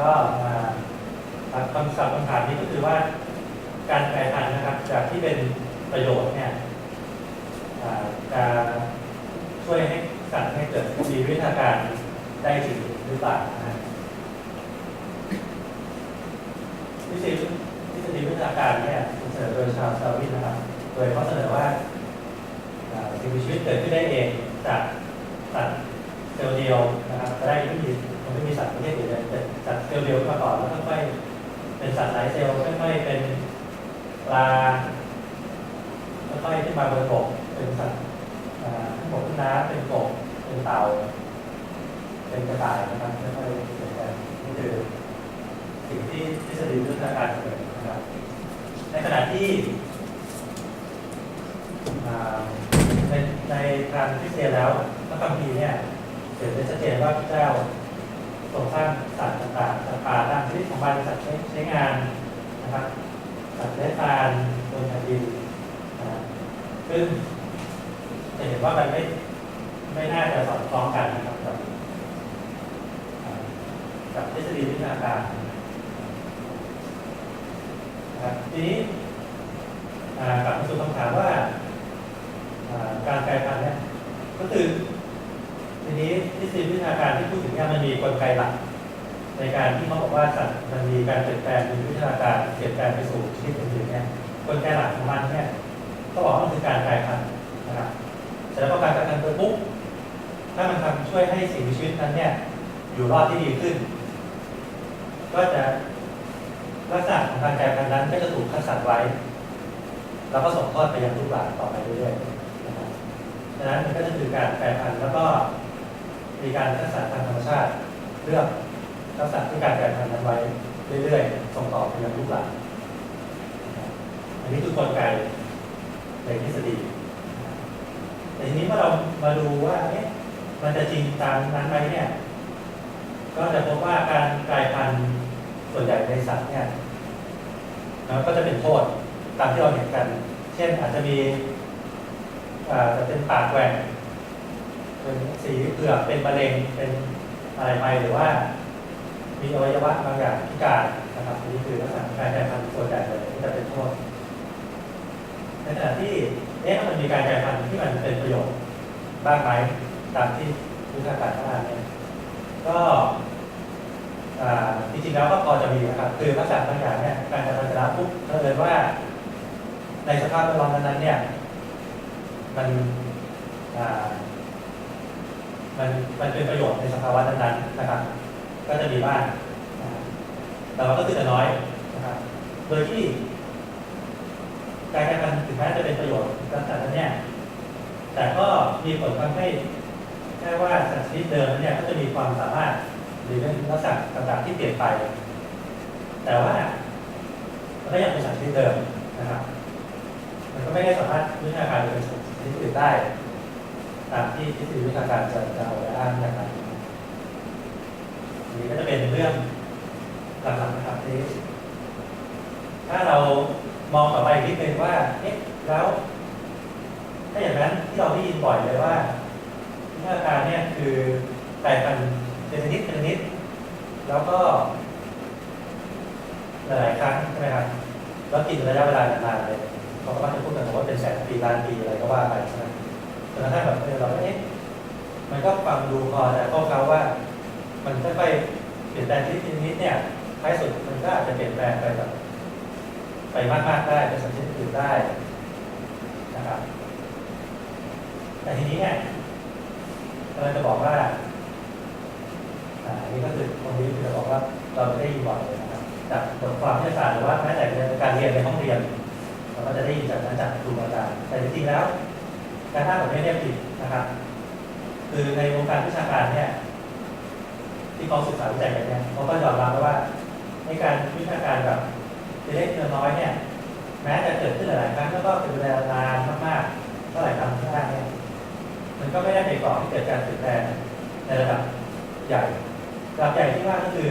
ก็มาครับคำศัพท์คำถามนี้ก็คือว่าการกลายพันธุ์นะครับ จากที่เป็นประโยชน์เนี่ยจะช่วยให้สัตว์ให้เกิดมีวิทยาการได้จริงหรือเปล่านะฮะทฤษฎีทฤษฎีวิทยาการเนี่ยเสนอโดยชาร์ลส์ดาร์วินนะครับ โดยเขาเสนอว่าอ่าสิ่งมีชีวิตเกิดขึ้นได้เองจากสัตว์เซลล์เดียวนะครับจะได้ไม่มี มันไม่มีสัตว์ประเภทอื่นเลยแต่สัตว์เซลล์เดียวมาก่อนแล้วค่อยๆเป็นสัตว์หลายเซลล์ค่อยๆเป็นปลาค่อยๆขึ้นมาบนบกเป็นสัตว์ขึ้นบกขึ้นน้ำเป็นกบเป็นเต่า เป็นกระต่ายนะครับค่อยๆเปลี่ยนแปนี่คือสิ่งที่ทฤษฎีวิทยาการเสนอนะครับในขณะที่ในในทางทฤษฎีแล้วพระคัมภีร์เนี่ยเขียนไว้ชัดเจนว่าพระเจ้า ทรงสร้างสัตว์ต่างๆสัตว์ป่าตามชนิดของมันสัตว์ใช้งานนะครับสัตว์เลื้อยคลานบนแผ่นดินซึ่งจะเห็นว่ามันไม่ไม่น่าจะสอดคล้องกันนะครับกับกับทฤษฎีวิทยาการครับทีนี้กลับมาสู่คำถามว่าอ่าการกลายพันธุ์เนี่ยก็คือ ทีนี้ทฤษฎีวิทยาการที่พูดถึงเนี่ยมันมีกลไกหลัก ในการที่เขาบอกว่าสัตว์มันมีการเปลี่ยนแปลงมีวิทยาการเปลี่ยนแปลงไปสู่ชนิดอื่นๆเนี่ยกลไกหลักของมันเนี่ยก็บอกว่ามันคือการกลายพันธุ์นะครับเสร็จแล้วพอการกลายพันธุ์ไปปุ๊บถ้ามันทำช่วยให้สิ่งมีชีวิตนั้นเนี่ยอยู่รอดที่ดีขึ้น ก็จะลักษณะของการกลายพันธุ์นั้นก็จะถูกคัดสรรไว้ แล้วก็ส่งทอดไปยังลูกหลานต่อไปเรื่อยๆนะครับดังนั้นมันก็จะคือการกลายพันธุ์แล้วก็ มีการคัดสรรทางธรรมชาติเลือกลักษณะที่การกลายพันธุ์นั้นไว้เรื่อยๆ ส่งต่อไปยังลูกหลานอันนี้คือกลไกในทฤษฎีนะครับแต่ทีนี้เมื่อเรามาดูว่าเอ๊ะมันจะจริงตามนั้นไหมเนี่ย ก็จะพบว่าการกลายพันธุ์ส่วนใหญ่ในสัตว์เนี่ยมันก็จะเป็นโทษตามที่เราเห็นกัน เช่นอาจจะมีอ่าจะเป็นปากแหว่ง เป็นสีเผือกเป็นมะเร็งเป็นอะไรไปหรือว่า มีอวัยวะบางอย่างพิการนะครับนี่คือลักษณะการกลายพันธุ์ส่วนใหญ่เลยที่จะเป็นโทษในขณะที่เอ๊ะมันมีการกลายพันธุ์ที่มันเป็นประโยชน์บ้างไหมตามที่วิชาการว่าเนี่ยก็จริงๆแล้วก็พอจะมีนะครับคือลักษณะบางอย่างเนี่ยการจะพัฒนาปุ๊บถ้าเกิดว่า ในสภาพแวดล้อมนั้นๆเนี่ยมัน มันมันเป็นประโยชน์ในสภาวะนั้นๆนะครับ ก็จะมีบ้างแต่ว่าก็คือจะน้อยนะครับ โดยที่การกระทำถึงแม้จะเป็นประโยชน์ลักษณะนั้นเนี่ยแต่ก็มีผลทำให้แค่ว่าสัตว์ชนิดเดิมเนี่ยก็จะมีความสามารถหรือเป็นลักษณะต่างๆที่เปลี่ยนไป แต่ว่ามันก็ยังเป็นสัตว์ชนิดเดิมนะครับ มันก็ไม่ได้สามารถวิชาการเป็นสัตว์ชนิดอื่นได้ ตามที่ทฤษฎีวิชาการจะจะเอาไว้อ้างนะครับนนี้ก็จะเป็นเรื่องหลักๆนะครับที่ถ้าเรามองต่อไปอีกนิดนึงว่าเอ๊ะแล้ว ถ้าอย่างนั้นที่เราได้ยินบ่อยเลยว่าวิชาการเนี่ยคือแตกกันเป็นชนิดเป็นชนิด แล้วก็ หลายๆครั้งใช่ไหมครับแล้วกินระยะเวลานานๆเลยเขาก็มักจะพูดกันว่าเป็นแสนปีล้านปีอะไรก็ว่าไปใช่ไหม จนกระทั่งแบบเออเราก็เอ๊ะมันก็ฟังดูพอแต่พวกเขาว่า มันค่อยๆเปลี่ยนแปลงชนิดนิดเนี่ยท้ายสุดมันก็อาจจะเปลี่ยนแปลงไปแบบไปมากๆได้เป็นสัญชาติอื่นได้นะครับ แต่ทีนี้เนี่ยเราจะบอกว่าอ่าอันนี้ก็คือตรงนี้คือจะบอกว่าเราจะได้ยินบ่อยเลยนะครับจากบทความวิทยาศาสตร์หรือว่าแม้แต่การเรียนในห้องเรียนเราก็จะได้ยินจากนั้นจากครูอาจารย์แต่จริงๆแล้ว การท่าแบบนี้เนี่ยผิดนะครับ คือในวงการวิชาการเนี่ยที่เขาศึกษาวิจัยกันเนี่ยเขาก็ยอมรับว่าในการวิชาการแบบเล็กๆน้อยๆเนี่ยแม้จะเกิดขึ้นหลายๆครั้งแล้วก็เป็นเวลานานมากๆเท่าไหร่ครั้งที่ได้เนี่ยมันก็ไม่ได้ไปก่อให้เกิดการเปลี่ยนแปลงในระดับใหญ่ระดับใหญ่ที่ว่าก็คือ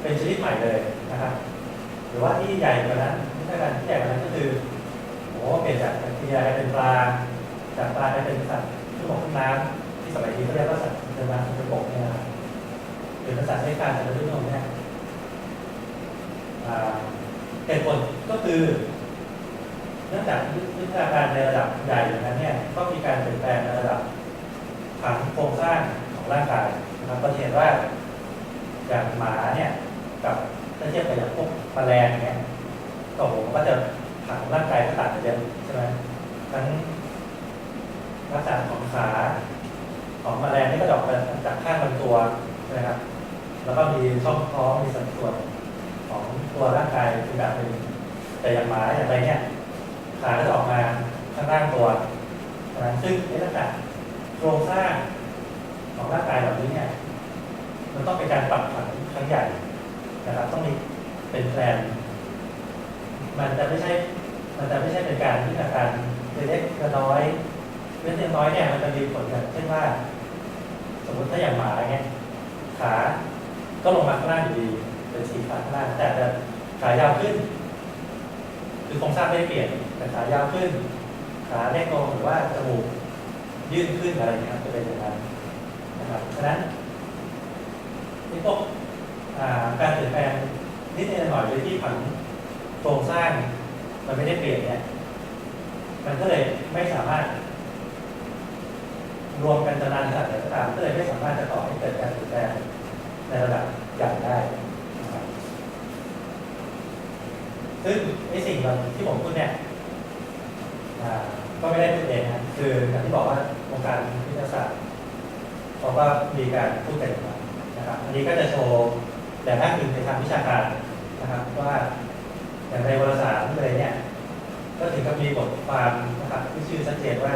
เป็นชนิดใหม่เลยนะครับหรือว่าที่ใหญ่กว่านั้นที่การที่ใหญ่กว่านั้นก็คือโอ้เปลี่ยนจากแบคทีเรียกลายเป็นปลา จากปลากลายเป็นสัตว์ที่บกขึ้นน้ำที่สมัยนี้เขาเรียกว่าสัตว์เดินน้ำเป็นบกเนี่ยนะครับหรือสัตว์เลื้อยคลานจากมนุษย์โลกเนี่ยเหตุผลก็คือ เนื่องจากวิทยาการในระดับใหญ่อย่างนั้นเนี่ยก็มีการเปลี่ยนแปลงในระดับผังโครงสร้างของร่างกายนะครับก็จะเห็นว่าอย่างหมาเนี่ยกับถ้าเทียบกับอย่างพวกแมลงเนี่ยก็โหก็จะผังร่างกายก็ต่างกันเยอะใช่ไหมทั้ง ลักษณะของขาของแมลงนี่ก็จะออกมาจากข้างลำตัวใช่ไหมครับ แล้วก็มีช่องท้องมีสัดส่วนของตัวร่างกายเป็นแบบหนึ่งแต่อย่างหมาอย่างไรเนี่ยขาจะออกมาข้างล่างตัวนะซึ่งในลักษณะโครงสร้างของร่างกายแบบนี้เนี่ยมันต้องเป็นการปรับผันครั้งใหญ่นะครับต้องมีเป็นแปลนมันจะไม่ใช่ มันจะไม่ใช่เป็นการที่อาการเล็กๆน้อย เล็กน้อยเนี่ยมันจะมีผลกันเช่นว่า สมมติถ้าอย่างหมาเนี่ยขาก็ลงมาข้างล่างอยู่ดีเป็นสีขาข้างล่างแต่จะขายาวขึ้น คือโครงสร้างไม่ได้เปลี่ยนแต่ขายาวขึ้น ขาเล็กลงหรือว่าจมูกยื่นขึ้นอะไรเงี้ยครับจะเป็นอย่างนั้นนะครับฉะนั้นที่พวกการเปลี่ยนแปลงนิดหน่อยโดยที่ผังโครงสร้างมันไม่ได้เปลี่ยนเนี่ยมันก็เลยไม่สามารถ รวมกันจะนานขนาดไหนก็ตามก็เลยไม่สามารถจะต่อให้เกิดการเปลี่ยนแปลงในระดับใหญ่ได้นะครับซึ่งไอ้สิ่งที่ผมพูดเนี่ยก็ไม่ได้พูดเองนะคืออย่างที่บอกว่าองค์การวิทยาศาสตร์เขาก็มีการพูดกันออกมานะครับ อันนี้ก็จะโชว์แต่อ้างอิงในทางวิชาการนะครับว่าอย่างในวารสารเลยเนี่ยก็ถึงกับมีบทความนะครับที่ชื่อชัดเจนว่า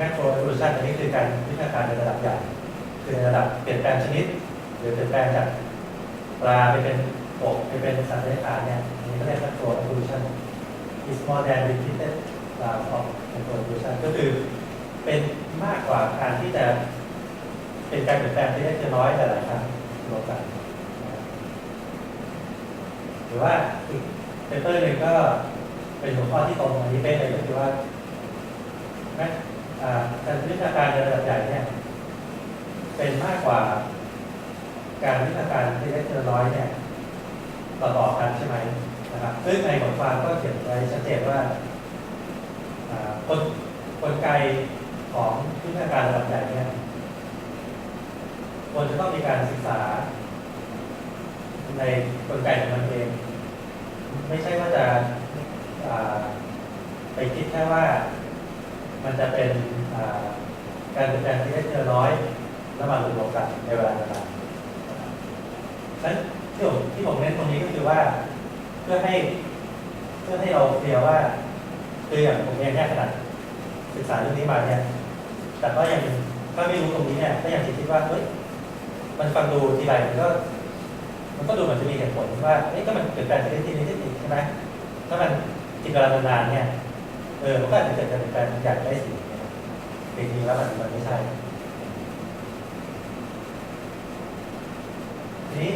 macro evolution อันนี้คือการวิชาการในระดับใหญ่คือในระดับเปลี่ยนแปลงชนิด หรือเปลี่ยนแปลงจากปลาไปเป็นกบไปเป็นสัตว์เลื้อยคลานเนี่ยอันนี้ก็เรียก macro evolution is more than repeated round of macro evolution ก็คือเป็นมากกว่าการที่จะเป็นการเปลี่ยนแปลงที่เล็กจะน้อยแต่หลายครั้งรวมกันหรือว่าอีกเปเปอร์หนึ่งก็เป็นหัวข้อที่ตรงอันนี้เป๊ะเลยก็คือว่าแม้อ่า การวิชาการระดับใหญ่เนี่ยเป็นมากกว่าการวิชาการที่เล็กจะน้อยเนี่ยต่อต่อกันใช่ไหมนะครับซึ่งในบทความก็เขียนไว้ชัดเจนว่าอ่ากลกลไกของวิชาการระดับใหญ่เนี่ยควรจะต้องมีการศึกษา ในกลไกของมันเอง ไม่ใช่ว่าจะไปคิดแค่ว่ามันจะเป็น การเปลี่ยนแปลงที่เล็กจะน้อยแล้วมารวมกันในเวลาต่างๆฉะนั้นที่ผมที่ผมเน้นตรงนี้ก็คือว่าเพื่อให้เพื่อให้เราเคลียร์ว่าคืออย่างผมเองเนี่ยขนาดศึกษาเรื่องนี้มาเนี่ยแต่ก็ยังถ้าไม่รู้ตรงนี้เนี่ยก็ยังคิดว่าเฮ้ยมันฟังดูทีไรมันก็มันก็ดูเหมือนจะมีเหตุผลว่าเอ้ยก็มันเปลี่ยนแปลงจากที่นี้ที่นี้ใช่ไหมถ้ามันกินเวลานานๆเนี่ยเออมันก็อาจจะเกิดการเปลี่ยนแปลงใหญ่ได้สิ จริงๆแล้วมันมันไม่ใช่ ทีนี้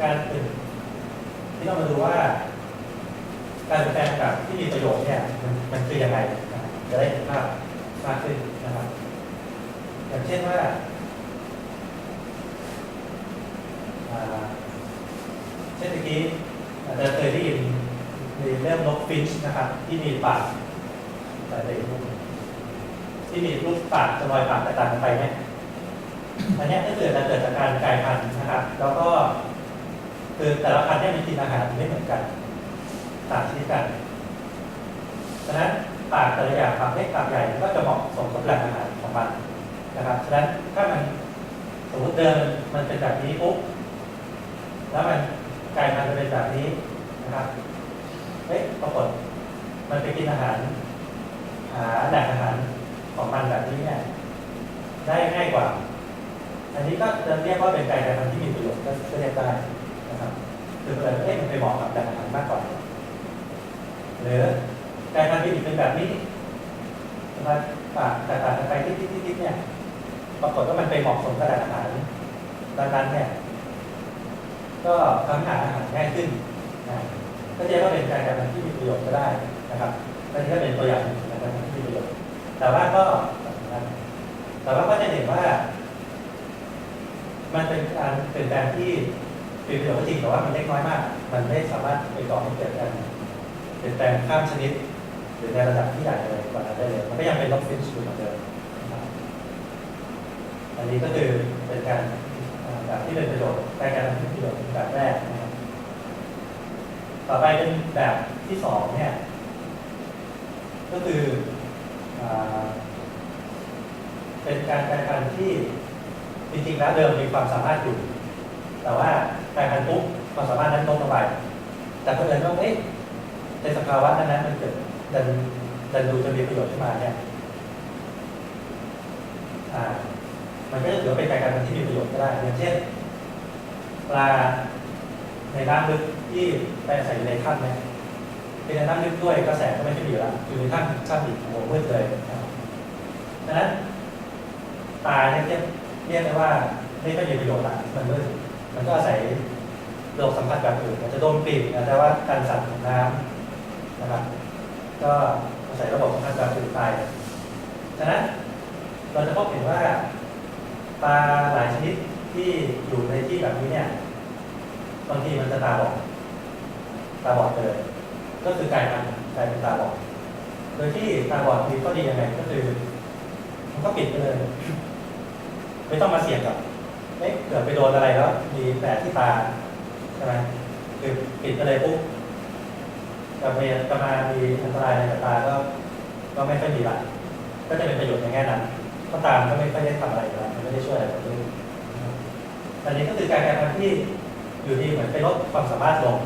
การเป็นที่ต้องมาดูว่า การเปลี่ยนแปลงกับที่มีประโยชน์เนี่ยมันมันคือยังไงนะครับจะได้เห็นภาพมากขึ้นนะครับ อย่างเช่นว่าเช่นเมื่อกี้อาจจะเคยได้ยินในเรื่องนกฟินช์นะครับ ที่มีปากแต่ในรูป ที่มีรูปปากจะลอยปากแตกต่างกันไปเนี่ยอันเนี้ยถ้าเกิดจะเกิดจากการกลายพันธุ์นะครับ แล้วก็คือแต่ละพันธุ์เนี่ยมีกินอาหารไม่เหมือนกัน ต่างชนิดกันฉะนั้นปากแต่ละอย่างปากเล็กปากใหญ่ก็จะเหมาะสมกับแหล่งอาหารของมันนะครับ ฉะนั้นถ้ามันสมมติเดิมมันเป็นแบบนี้ปุ๊บแล้วมันกลายพันธุ์เป็นแบบนี้นะครับเฮ้ยปรากฏมันไปกินอาหาร หาแหล่งอาหาร ของมันแบบนี้เนี่ยได้ง่ายกว่า อันนี้ก็จะเรียกว่าเป็นไก่กระทำที่มีประโยชน์ก็เรียกได้นะครับคือเปิดเอ๊ะมันไปเหมาะกับการอาหารมากกว่าหรือไก่พันธุ์ที่เป็นแบบนี้นะครับปากแตกต่างกันไปที่ที่ที่เนี่ยปรากฏว่ามันไปเหมาะสมกับอาหารดังนั้นเนี่ยก็ทำให้หาอาหารง่ายขึ้นนะก็จะเรียกว่าเป็นการกระทำที่มีประโยชน์ก็ได้นะครับอันนี้ก็เป็นตัวอย่างหนึ่งในการกระทำที่มีประโยชน์ แต่ว่าก็ แต่ว่าก็จะเห็นว่า มันเป็นการเปลี่ยนแปลงที่เป็นประโยชน์ก็จริงแต่ว่ามันเล็กน้อยมาก มันไม่สามารถไปก่อให้เกิดการเปลี่ยนแปลงข้ามชนิด หรือในระดับที่ใหญ่เลยกว่านั้นได้เลยมันก็ยังเป็นล็อกฟินอยู่เหมือนเดิมอันนี้ก็คือเป็นการแบบที่เป็นประโยชน์ใกล้การทำประโยชน์แบบแรกนะครับต่อไปเป็นแบบที่สองเนี่ย ก็คือ เป็นการกลายพันธุ์ที่จริงๆแล้วเดิมมีความสามารถอยู่ แต่ว่ากลายพันธุ์ปุ๊บความสามารถนั้นลดลงไป แต่เพื่อนว่าเอ๊ะในสภาวะนั้นๆมันเกิดดันดันดูจะมีประโยชน์ขึ้นมาเนี่ยมันก็จะถือว่าเป็นการกลายพันธ์ที่มีประโยชน์ก็ได้อย่างเช่นปลาในน้ำลึกที่ไปอาศัยในถ้ำเนี่ย เป็นในน้ำลึกด้วยกระแสก็ไม่ใช่มีอยู่แล้วอยู่ในถ้ำถ้ำอีกโอ้โหมืดเลยนะครับดังนั้นตาเนี่ยเรียกเรียกได้ว่าไม่ค่อยมีประโยชน์ละมันมืดมันก็อาศัยโลกสัมผัสแบบอื่นอาจจะโดนกลิ่นะแต่ว่าการสั่นของน้ำนะครับก็อาศัยระบบสัมผัสแบบอื่นไปฉะนั้นเราจะพบเห็นว่าปลาหลายชนิดที่อยู่ในที่แบบนี้เนี่ยบางทีมันจะตาบอดตาบอดเลย ก็คือกลายพันธุ์กลายเป็นตาบอด โดยที่ตาบอดมีข้อดียังไงก็คือมันก็ปิดไปเลย ไม่ต้องมาเสี่ยงกับเอ๊ะเกิดไปโดนอะไรแล้ว มีแผลที่ตาใช่ไหมคือปิดไปเลยปุ๊บกลับไปกลับมามีอันตรายอะไรกับตาก็ก็ไม่ค่อยมีละก็จะเป็นประโยชน์ในแง่นั้นก็ตามก็ไม่ค่อยได้ทำอะไรละมันไม่ได้ช่วยอะไรเลยอันนี้ก็คือการแก้ปัญหาที่อยู่ดีเหมือนไปลดความสามารถลง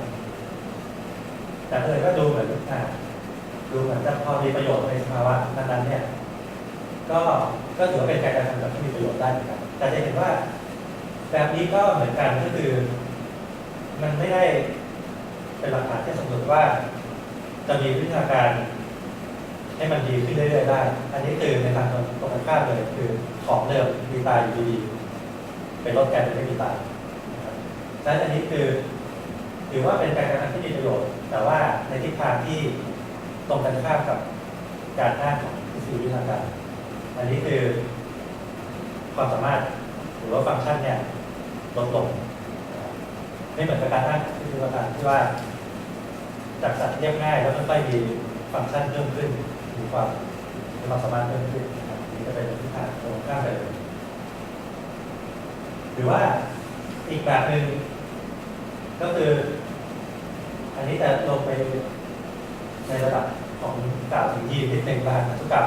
แต่เลยก็ดูเหมือนอ่าดูเหมือนจะพอมีประโยชน์ในสภาวะนั้นๆเนี่ย ก็ก็ถือว่าเป็นการกระทำแบบที่มีประโยชน์ได้เหมือนกันแต่จะเห็นว่า แบบนี้ก็เหมือนกันก็คือ มันไม่ได้เป็นหลักฐานที่สมมติว่า จะมีวิธีการ ให้มันดีขึ้นเรื่อยๆได้ อันนี้คือในทางตรงกันข้ามเลยคือของเดิมมีตายอยู่ดีๆเป็นลดกลายเป็นไม่มีตานะครับดังนั้นอันนี้คือถือว่าเป็นการกระทำที่มีประโยชน์ แต่ว่าในทิศทางที่ตรงกันข้ามกับการอ้าของทฤษฎีวิชาการอันนี้คือความสามารถหรือว่าฟังก์ชันเนี่ยลดลงไม่เหมือนกับการอ้างทฤษฎีวิชาการที่ว่าจากสัตว์เรียบง่ายแล้วค่อยๆมีฟังก์ชันเพิ่มขึ้นมีความมีความสามารถเพิ่มขึ้นนะครับนี่จะเป็นทิศทางตรงข้ามไปเลยหรือว่าอีกแบบหนึ่งก็คือ อันนี้จะลงไปในระดับของกล่าวถึงยีนนิดหนึ่งว่าพันธุกรรม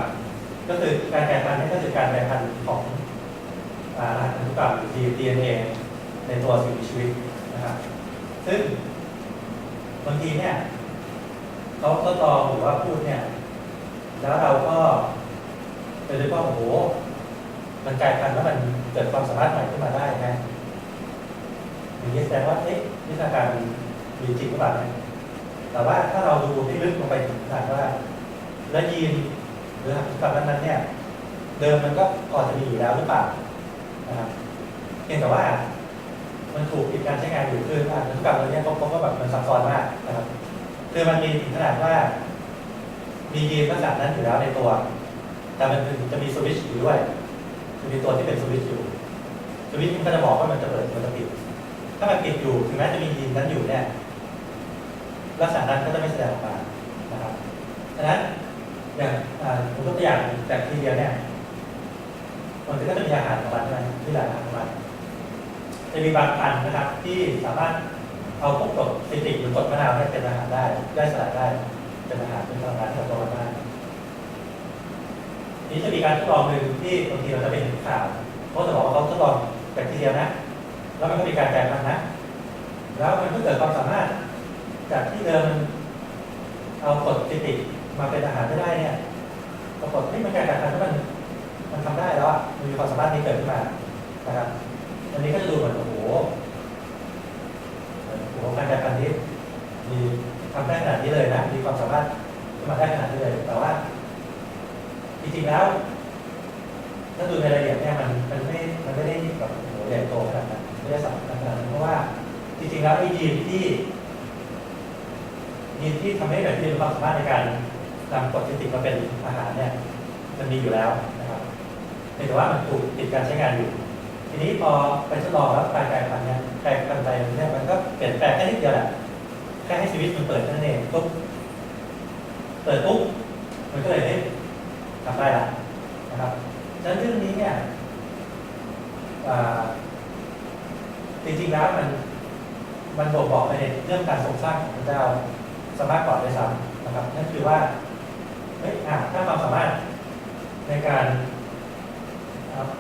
ก็คือการแปรพันธุ์นี่ก็คือการแปรพันธุ์ของรหัสพันธุกรรมหรือยีน DNA ในตัวสิ่งมีชีวิตนะครับซึ่งบางทีเนี่ยเขาทดลองหรือว่าพูดเนี่ย แล้วเราก็จะไปดูว่าโอ้โห มันกลายพันธุ์แล้วมันเกิดความสามารถใหม่ขึ้นมาได้นะอย่างนี้แสดงว่าเอ๊ะวิชาการมีจริงหรือเปล่าเนี่ย แต่ว่าถ้าเราดูที่ลึกลงไปถึงขนาดว่าแล้วยีนหรือพันธุกรรมนั้นๆเนี่ย เดิมมันก็พอจะมีอยู่แล้วหรือเปล่านะครับเพียงแต่ว่า มันถูกปิดการใช้งานอยู่คืออะพันธุกรรมตัวเนี้ยเขาพบว่าแบบมันซับซ้อนมากนะครับ คือมันมีถึงขนาดว่า มียีนลักษณะนั้นอยู่แล้วในตัว แต่มันจะมีสวิตช์อยู่ด้วยจะมีตัวที่เป็นสวิตช์อยู่สวิตช์มันก็จะบอกว่ามันจะเปิดมันจะปิด ถ้ามันปิดอยู่ถึงแม้จะมียีนนั้นอยู่เนี่ย ลักษณะนั้นก็จะไม่แสดงออกมานะครับฉะนั้นอย่างผมยกตัวอย่างแบคทีเรียเนี่ยมันก็จะมีอาหารของมันใช่ไหมที่หลายอาหารของมันจะมีบางพันธุ์นะครับ ที่สามารถเอาพวกกรดซิตริกหรือกรดมะนาวเนี่ยเป็นอาหารได้ย่อยสลายได้เป็นอาหารเป็นพลังงานที่ตัวมันได้นี้จะมีการทดลองหนึ่งที่บางทีเราจะเป็นข่าวเขาจะบอกว่าเขาทดลองแบคทีเรียนะ แล้วมันก็มีการแปรพันธุ์นะ แล้วมันก็เกิดความสามารถ จากที่เดิมมันเอากรดซิตริกมาเป็นอาหารไม่ได้เนี่ยปรากฏที่มันการแปรพันธุ์แล้วมันมันทำได้แล้วอะมีความสามารถนี้เกิดขึ้นมานะครับอันนี้ก็จะดูเหมือนโอ้โหโอ้โหการแปรพันธุ์นี้มีทำได้ขนาดนี้เลยนะมีความสามารถขึ้นมาได้ขนาดนี้เลยแต่ว่าจริงๆแล้วถ้าดูในรายละเอียดเนี่ยมันมันไม่มันไม่ได้แบบโอ้โหใหญ่โตขนาดนั้นไม่ได้สำคัญขนาดนั้นเพราะว่าจริงๆแล้วไอ้ยีนที่ ยีนที่ทำให้แบคทีเรียมีความสามารถในการนำกรดซิติกมาเป็นอาหารเนี่ยมันมีอยู่แล้วนะครับแต่ว่ามันถูกปิดการใช้งานอยู่ ทีนี้พอไปทดลองแล้วการกลายพันธุ์เนี่ยกลายพันธุ์ไปเนี่ยมันก็เปลี่ยนแปลงแค่นิดเดียวแหละแค่ให้ชีวิตมันเปิดนั้นเองปุ๊บเปิดปุ๊บมันก็เลยได้ทำได้ละนะครับฉะนั้นเรื่องนี้เนี่ยจริงๆแล้วมันมันบ่งบอกไปในเรื่องการทรงสร้างของพระเจ้า สมากก่อนด้วยซ้ำนะครับนั่นคือว่าเฮ้ยอะถ้าความสามารถในการ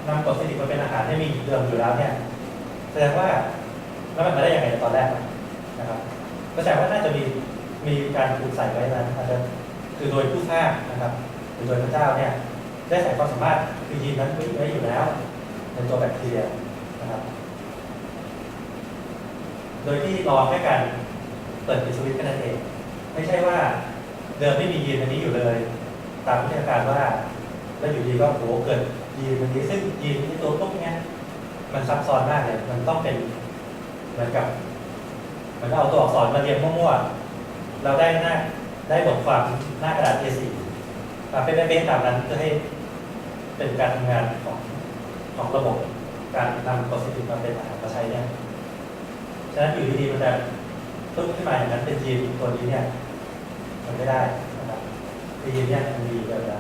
นำกรดซิตริกมาเป็นอาหารให้มีเดิมอยู่แล้วเนี่ยแสดงว่าแล้วมันมาได้ยังไงตอนแรกนะครับก็แสดงว่าน่าจะมีมีการถูกใส่ไว้นั้นอาจจะคือโดยผู้สร้างนะครับหรือโดยพระเจ้าเนี่ยได้ใส่ความสามารถคือยีนนั้นไว้อยู่แล้ว ในตัวแบคทีเรียนะครับ โดยที่รอแค่การเปิดปิดสวิตช์แค่นั้นเอง ไม่ใช่ว่าเดิมไม่มียีนอันนี้อยู่เลย ตามวิทยาการว่าแล้วอยู่ดีก็โหเกิดยีนมันนี้ซึ่งยีนที่ตัวพวกนี้มันซับซ้อนมากเลยมันต้องเป็นเหมือนกับเหมือนเอาตัวอักษรมาเรียงมั่วๆเราได้หน้าได้บทความหน้ากระดาษ A4 มาเป็นเป๊ะๆตามนั้นเพื่อให้เป็นการทำงานของของระบบการนำกรดซิตริกมาเป็นอาหารมาใช้เนี่ยฉะนั้นอยู่ดีๆมันจะตุ้มขึ้นมาอย่างนั้นเป็นยีนตัวนี้เนี่ย มันไม่ได้นะครับยีนเนี่ยมันมีเวลา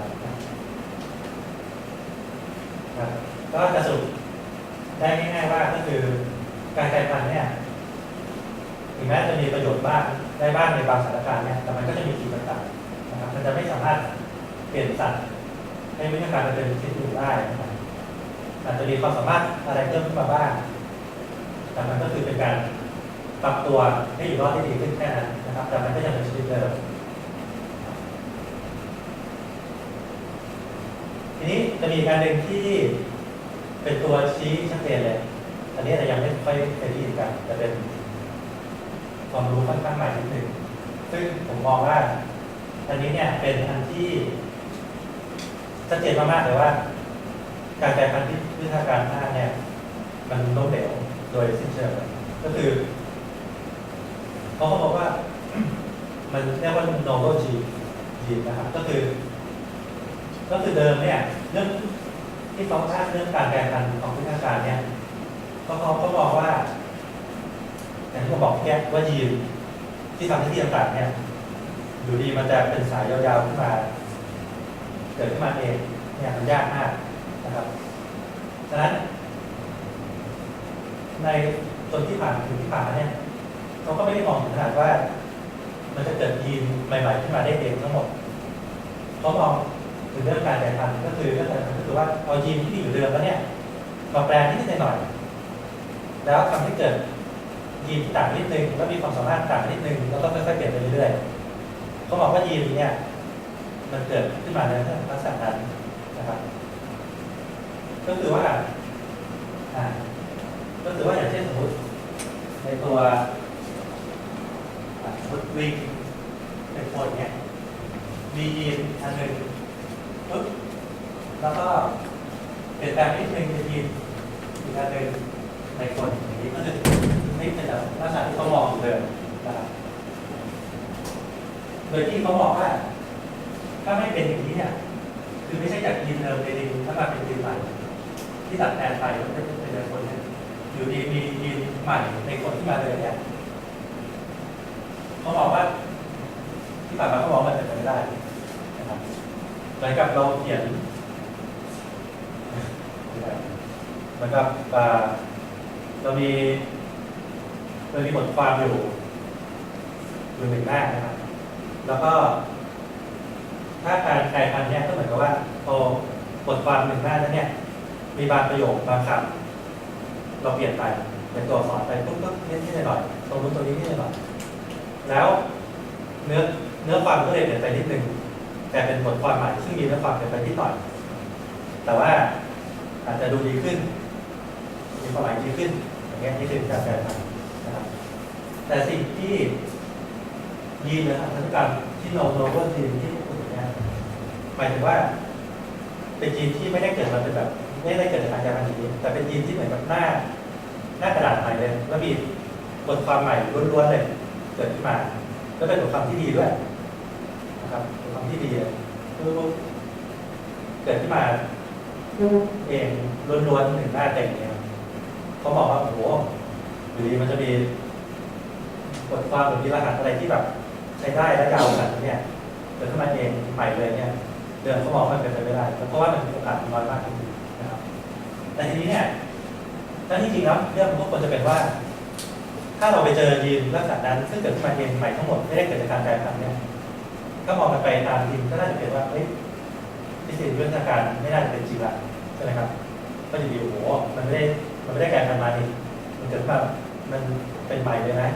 ครับก็จะสรุปได้ง่ายๆว่าก็คือการกลายพันธุ์เนี่ยถึงแม้จะมีประโยชน์บ้างได้บ้างในบางสถานการณ์เนี่ยแต่มันก็จะมีขีดต่างๆนะครับมันจะไม่สามารถเปลี่ยนสัตว์ให้วิทยาการมันเป็นชนิดอื่นได้นะครับอาจจะมีความสามารถอะไรเพิ่มขึ้นมาบ้างแต่มันก็คือเป็นการปรับตัวให้อยู่รอดได้ดีขึ้นแค่นั้นนะครับ แต่มันก็ยังเป็นชนิดเดิม ทีนี้จะมีการหนึ่งที่เป็นตัวชี้ชัดเจนเลย อันนี้เรายังไม่ค่อยเคยได้ยินกันจะเป็นความรู้ค่อนข้างใหม่นิดหนึ่งซึ่งผมมองว่าอันนี้เนี่ยเป็นอันที่ชัดเจนมากๆเลยว่า การแปลพันธุ์ที่วิทยาการมาเนี่ย มันล้มเหลวโดยสิ้นเชิงก็คือเขาก็บอกว่า มันเรียกว่า novel gene gene นะครับก็คือ ก็คือเดิมเนี่ยเรื่องที่เขาอ้างเรื่องการแปลพันของวิทยาการเนี่ยก็เขาก็บอกว่าอย่างที่ผมบอกแค่ว่ายีนที่ทำหน้าที่ต่างๆเนี่ยอยู่ดีมันจะเป็นสายยาวๆขึ้นมาเกิดขึ้นมาเองเนี่ยมันยากมากนะครับฉะนั้น ในจนที่ผ่านถึงที่ผ่านมาเนี่ยเขาก็ไม่ได้มองถึงขนาดว่า มันจะเกิดยีนใหม่ ๆ ขึ้นมาได้เองทั้งหมดเขามอง ถึงเรื่องการแปลพันธุ์ก็คือเรื่องการแปลพันธุ์ก็คือว่าเอายีนที่มีอยู่เดิมแล้วเนี่ยมาแปลนิดหน่อยๆแล้วทำให้เกิดยีนต่างนิดนึงแล้วมีความสามารถต่างนิดนึงแล้วก็ค่อยๆเปลี่ยนไปเรื่อยๆเขาบอกว่ายีนเนี่ยมันเกิดขึ้นมาในลักษณะนั้นนะครับ ก็คือว่าอ่าก็คือว่าอย่างเช่นสมมติในตัวสมมติลิงเป็นคนเนี่ยมียีนอันหนึ่ง ปึ๊บแล้วก็เปลี่ยนแปลงนิดนึงจะยีนอีกอันหนึ่งในคนอย่างนี้ก็จะไม่เป็นลักษณะที่เขามองเดิมนะครับโดยที่เขาบอกว่า ถ้าไม่เป็นอย่างนี้เนี่ยคือไม่ใช่จากยีนเดิมในลิงถ้ามาเป็นยีนใหม่ที่ตัดแทนไปมันจะเป็นในคนเนี่ยอยู่ดีมียีนใหม่ในคนที่มาเลยเนี่ยเขาบอกว่าที่ผ่านมาเขาบอกว่ามันเป็นไปไม่ได้นะครับ เหมือนกับเราเขียนเหมือนกับเรามีเรามีบทความอยู่อยู่หนึ่งหน้านะครับ แล้วก็ ถ้าการกลายพันธุ์เนี่ยก็เหมือนกับว่าพอบทความหนึ่งหน้านั้นเนี่ย มีบางประโยคบางคำเราเปลี่ยนไปเป็นตัวอักษรไปปุ๊บก็นิดนิดหน่อยตรงนู้นตรงนี้นิดหน่อยแล้วเนื้อเนื้อความก็เลยเปลี่ยนไปนิดนึง แต่เป็นบทความใหม่ซึ่งมีเนื้อความเปลี่ยนไปนิดหน่อย แต่ว่าอาจจะดูดีขึ้น มีความหมายดีขึ้น อย่างเงี้ยนี่คือการแปลพันธุ์นะครับ แต่สิ่งที่ยีนนะครับพันธุกรรมที่โนโนเวอร์ยีนที่พวกคุณเนเนี่ยหมายถึงว่า เป็นยีนที่ไม่ได้เกิดมาเป็นแบบ ไม่ได้เกิดจากการแปลพันธุ์ยีนแต่เป็นยีนที่เหมือนกับหน้า หน้ากระดาษใหม่เลย แล้วมีบทความใหม่ล้วนๆเลย เกิดขึ้นมา แล้วเป็นบทความที่ดีด้วย นะครับเป็นความที่ดีคือเกิดขึ้นมาเองล้วนๆหนึ่งหน้าเต็มเนี่ยเขาบอกว่าโอ้โหอยู่ดีมันจะมีบทความหรือมีรหัสอะไรที่แบบใช้ได้และยาวขนาดนี้เนี่ยเกิดขึ้นมาเองใหม่เลยเนี่ยเดิมเขาบอกมันเป็นไปไม่ได้เพราะว่ามันมีโอกาสน้อยมากจริงๆนะครับ แต่ทีนี้เนี่ยถ้าที่จริงแล้วเรื่องมันก็ควรจะเป็นว่า ถ้าเราไปเจอยีนลักษณะนั้นซึ่งเกิดขึ้นมาเองใหม่ทั้งหมดไม่ได้เกิดจากการกลายพันเนี่ย ก็มองกันไปตามทีมก็น่าจะเป็นว่าเฮ้ยทฤษฎีวิทยาการไม่น่าจะเป็นจริงละใช่ไหมครับ ก็จะดีโอ้โหมันไม่ได้มันไม่ได้กลายพันมานี่มันเกิดมามันเป็นใหม่เลยนะ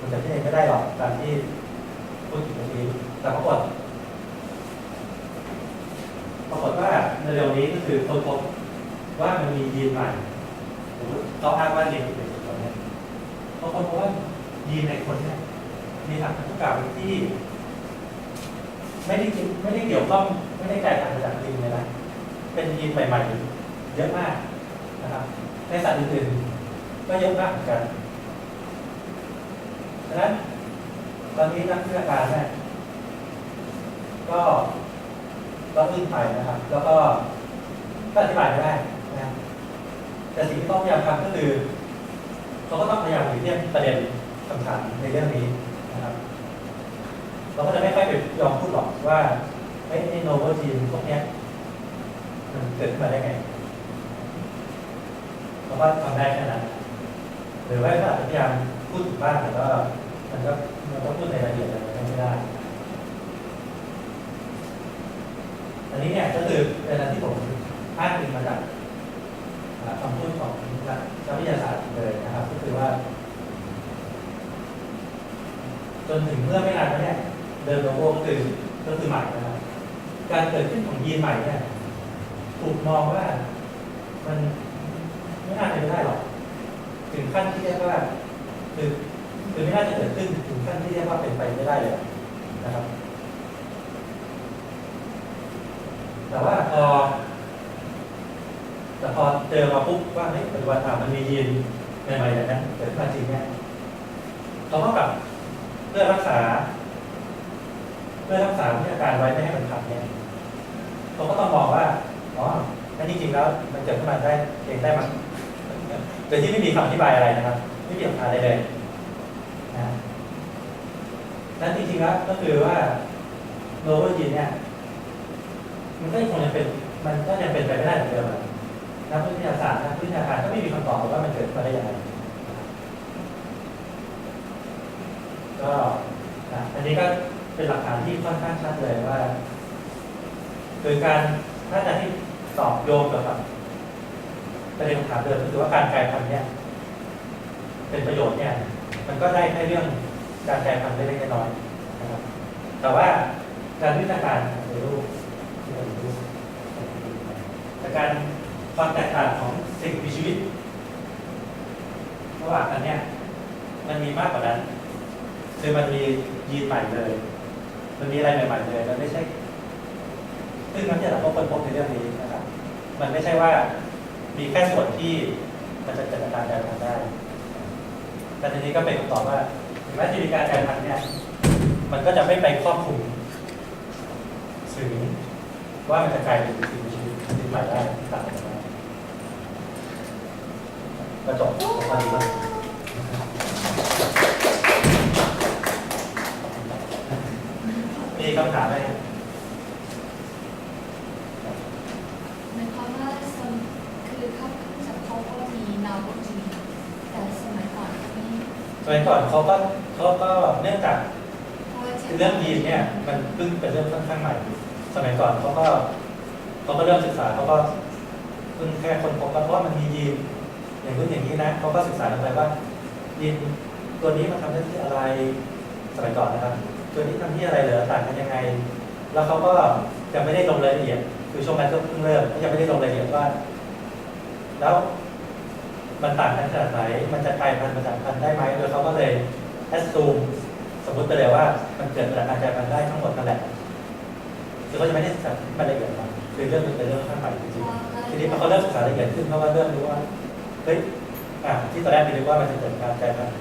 มันจะที่เองไม่ได้หรอกตามที่พูดถึงเมื่อกี้แต่ปรากฏปรากฏว่าในเร็วนี้ก็คือคนพบว่ามันมียีนใหม่สมมติเขาอ้างว่าเรีนผิดในคนเนี่ยเขาคนพบว่ายีนในคนเนี่ยมีทางพันธุกรรมที่ ไม่ได้ไม่ได้เกี่ยวข้องไม่ได้กลายพันธุ์มาจากลิงเลยนะเป็นยีนใหม่ๆเยอะมากนะครับ ในสัตว์อื่นๆก็เยอะมากเหมือนกันดังนั้นตอนนี้นักวิชาการเนี่ยก็ก็อึ้งไปนะครับ แล้วก็ก็อธิบายไม่ได้นะแต่สิ่งที่ต้องพยายามทำก็คือเขาก็ต้องพยายามหลีกเลี่ยงประเด็นคำถามในเรื่องนี้นะครับ เราก็จะไม่ค่อยไปยอมพูดหรอกว่าไอ้ไอ้โนโวจีนพวกเนี้ยมันเกิดขึ้นมาได้ไงเพราก็ทำได้แค่นั้นหรือว่าถ้าพยายามพูดถึงบ้างแต่ก็มันก็มันก็พูดในรายละเอียดอะไรไม่ได้ อันนี้เนี่ยก็คือเป็นอะไรที่ผมอ้างอิงมาจากคำพูดของนักวิทยาศาสตร์เลยนะครับ ก็คือว่า จนถึงเมื่อไม่นานมาเนี่ย เดินโลโก้ก็คือก็คือใหม่นะครับการเกิดขึ้นของยีนใหม่เนี่ยถูกมองว่ามันไม่น่าเป็นไปได้หรอกถึงขั้นที่เรียกว่าคือคือไม่น่าจะเกิดขึ้นถึงขั้นที่เรียกว่าเป็นไปไม่ได้เลยนะครับ แต่ว่าพอแต่พอเจอมาปุ๊บว่าเฮ้ยปัจจุบันอะมันมียีนใหม่ๆอย่างนั้นเกิดขึ้นมาจริงเนี่ยเขาก็กลับเพื่อรักษา พื่อรักษาวิทยาการไว้ไม่ให้มันขัดเนี่ยเขาก็ต้องบอกว่าอ๋อนั่นจริงๆแล้วมันเกิดขึ้นมาได้เองได้มั้งโดยที่ไม่มีคำอธิบายอะไรนะครับ ไม่มีหลักฐานใดเลยนะนั้นจริงๆแล้วก็คือว่าโนเวอร์จีนเนี่ยมันก็ยังคงยังเป็นมันก็ยังเป็นไปไม่ได้เหมือนเดิมนักวิทยาศาสตร์นักวิทยาการก็ไม่มีคำตอบว่ามันเกิดมาได้ยังไงก็อะอันนี้ก็ เป็นหลักฐานที่ค่อนข้างชัดเลยว่า คือการถ้าจะให้ตอบโยงกับประเด็นคำถามเดิมก็คือว่าการกลายพันธุ์เนี่ย เป็นประโยชน์เนี่ย มันก็ได้แค่เรื่องการกลายพันธุ์เล็กๆน้อยๆนะครับ แต่ว่าการวิชาการในรูปที่เราดูแต่การความแตกต่างของสิ่งมีชีวิตระหว่างกันเนี่ย มันมีมากกว่านั้น คือมันมียีนใหม่เลย มันมีอะไรใหม่ๆเลยมันไม่ใช่ซึ่งนักวิทยาศาสตร์ก็ค้นพบในเรื่องนี้นะครับ มันไม่ใช่ว่ามีแค่ส่วนที่มันจะเกิดการแปรผันได้ แต่ทีนี้ก็เป็นคำตอบว่าถึงแม้จะมีการแปรผันเนี่ยมันก็จะไม่ไปครอบคลุมถึงว่ามันจะกลายเป็นสิ่งมีชีวิตที่ใหม่ได้ต่างกันได้กระจกพอดีมา มีคำถามไหมครับหมายความว่าสมคือเขาเพิ่งจะพบว่ามีนาวจีนแต่สมัยก่อนไม่สมัยก่อนเขาก็เขาก็เนื่องจากเพราะว่าคือเรื่องยีนเนี่ยมันเพิ่งเป็นเรื่องค่อนข้างใหม่ สมัยก่อนเขาก็เขาก็เริ่มศึกษาเขาก็เพิ่งแค่คนพบว่าเพราะว่ามันมียีนอย่างนู้นอย่างนี้นะเขาก็ศึกษาลงไปว่ายีนตัวนี้มันทำหน้าที่อะไรสมัยก่อนนะครับ ตัวนี้ทำที่อะไรเหรอต่างกันยังไง แล้วเขาก็จะไม่ได้ลงรายละเอียด คือช่วงนั้นก็เพิ่งเริ่มเขาจะไม่ได้ลงรายละเอียดว่า แล้วมันต่างกันขนาดไหน มันจะกลายพันธุ์มาจากพันธุ์ได้ไหมโดยเขาก็เลยแอดซูมสมมติไปเลยว่า มันเกิดจากการกลายพันธุ์ได้ทั้งหมดนั่นแหละคือเขาจะไม่ได้ศึกษารายละเอียดมาคือเรื่องมันเป็นเรื่องข้างใหม่จริงๆทีนี้พอเขาเริ่มศึกษารายละเอียดขึ้นเพราะว่าเริ่มรู้ว่าเฮ้ยอะที่ตอนแรกคิดว่ามันจะเกิดการกลายพันธุ์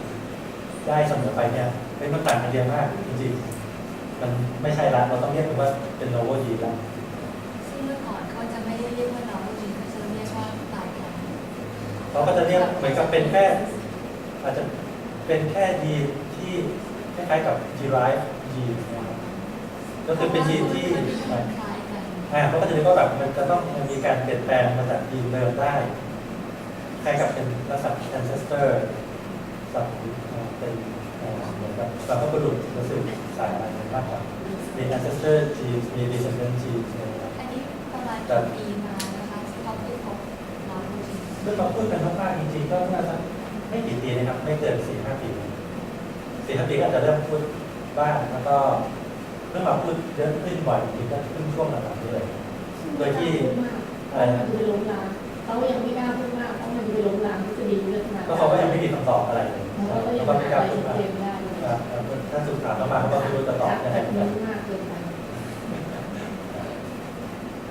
ได้เสมอไปเนี่ย เฮ้ยมันต่างกันเยอะมากจริงๆมันไม่ใช่ละเราต้องเรียกมันว่าเป็นโนโวยีแล้วซึ่งเมื่อก่อนเขาจะไม่ได้เรียกว่านาวจีนเขาจะเรียกว่าตายพันธุ์เขเขาก็จะเรียกเหมือนกับเป็นแค่อาจจะเป็นแค่ยีนที่คล้ายๆกับ derive ยีนนะครับก็คือเป็นยีนที่คล้ายกันอ่าเขาก็จะเรียกว่าแบบมันจะต้องมันมีการเปลี่ยนแปลงมาจากยีนเดิมได้คล้ายกับเป็นลักษณะ ancestor สับอ่าเป็นอ่า เหมือนกับสัพพบุรุษหรือสืบสายอะไรมากกว่ามี ancestor gene มี descendant gene นะครับอันนี้ประมาณกี่ปีมานะคะที่เขาพูดของเราจริงซึ่งเราพูดกันมากๆจริงๆก็น่าจะไม่กี่ปีนะครับ ไม่เกินสี่ห้าปีสี่ห้าปีก็อาจจะเริ่มพูดบ้างแล้วก็เริ่มมาพูดเยอะขึ้นบ่อยจริงๆก็ขึ้นช่วงหลังๆนี้เลยโดยที่อะไรนะมันไปล้มล้างเขายังไม่กล้าพูดมากเพราะมันไปล้มล้างทฤษฎีวิทยาศาสตร์ก็เขาก็ยังไม่มีคำตอบอะไรเลย เขาก็ยังก็ไม่ไม่กกล้าล้าพูดท้ายถ้าสุดถามเข้ามาเขาก็ไม่รู้จะตอบยังไงเหมือนกัน มากเกินไป